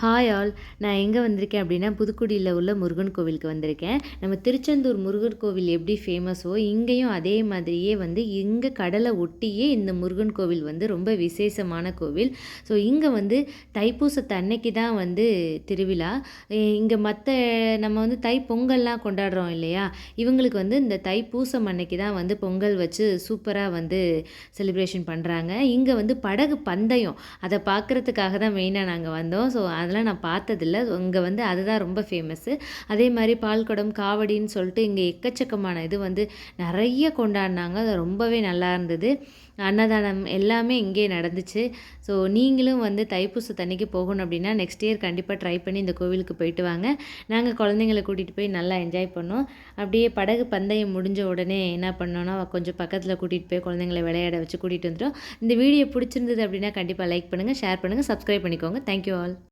Hi all நான் எங்கே வந்திருக்கேன் அப்படின்னா புதுக்குடியில் உள்ள முருகன் கோவிலுக்கு வந்திருக்கேன். நம்ம திருச்செந்தூர் முருகன் கோவில் எப்படி ஃபேமஸோ இங்கேயும் அதே மாதிரியே வந்து இங்கே கடலை ஒட்டியே இந்த முருகன் கோவில் வந்து ரொம்ப விசேஷமான கோவில். ஸோ இங்கே வந்து தைப்பூசத்து அன்னைக்கு தான் வந்து திருவிழா. இங்கே மற்ற நம்ம வந்து தை பொங்கல்லாம் கொண்டாடுறோம் இல்லையா? இவங்களுக்கு வந்து இந்த தைப்பூசம் அன்னைக்கு தான் வந்து பொங்கல் வச்சு சூப்பராக வந்து செலிப்ரேஷன் பண்ணுறாங்க இங்கே வந்து படகு பந்தயம். அதை பார்க்குறதுக்காக தான் மெயினாக நாங்கள் வந்தோம். ஸோ அதெல்லாம் நான் பார்த்ததில்ல. இங்கே வந்து அதுதான் ரொம்ப ஃபேமஸ்ஸு அதே மாதிரி பால்குடம் காவடின்னு சொல்லிட்டு இங்கே எக்கச்சக்கமான இது வந்து நிறைய கொண்டாடினாங்க. அது ரொம்பவே நல்லா இருந்தது. அன்னதானம் எல்லாமே இங்கே நடந்துச்சு. ஸோ நீங்களும் வந்து தைப்பூச தண்ணிக்கு போகணும் அப்படின்னா நெக்ஸ்ட் இயர் கண்டிப்பாக ட்ரை பண்ணி இந்த கோவிலுக்கு போயிட்டு வாங்க. நாங்கள் குழந்தைங்களை கூட்டிகிட்டு போய் நல்லா என்ஜாய் பண்ணோம் அப்படியே படகு பந்தயம் முடிஞ்ச உடனே என்ன பண்ணோன்னா கொஞ்சம் பக்கத்தில் கூட்டிகிட்டு போய் குழந்தைங்களை விளையாட வச்சு கூட்டிகிட்டு வந்துட்டோம். இந்த வீடியோ பிடிச்சிருந்தது அப்படின்னா கண்டிப்பாக லைக் பண்ணுங்கள் ஷேர் பண்ணுங்கள் சப்ஸ்கிரைப் பண்ணிக்கோங்க. Thank you all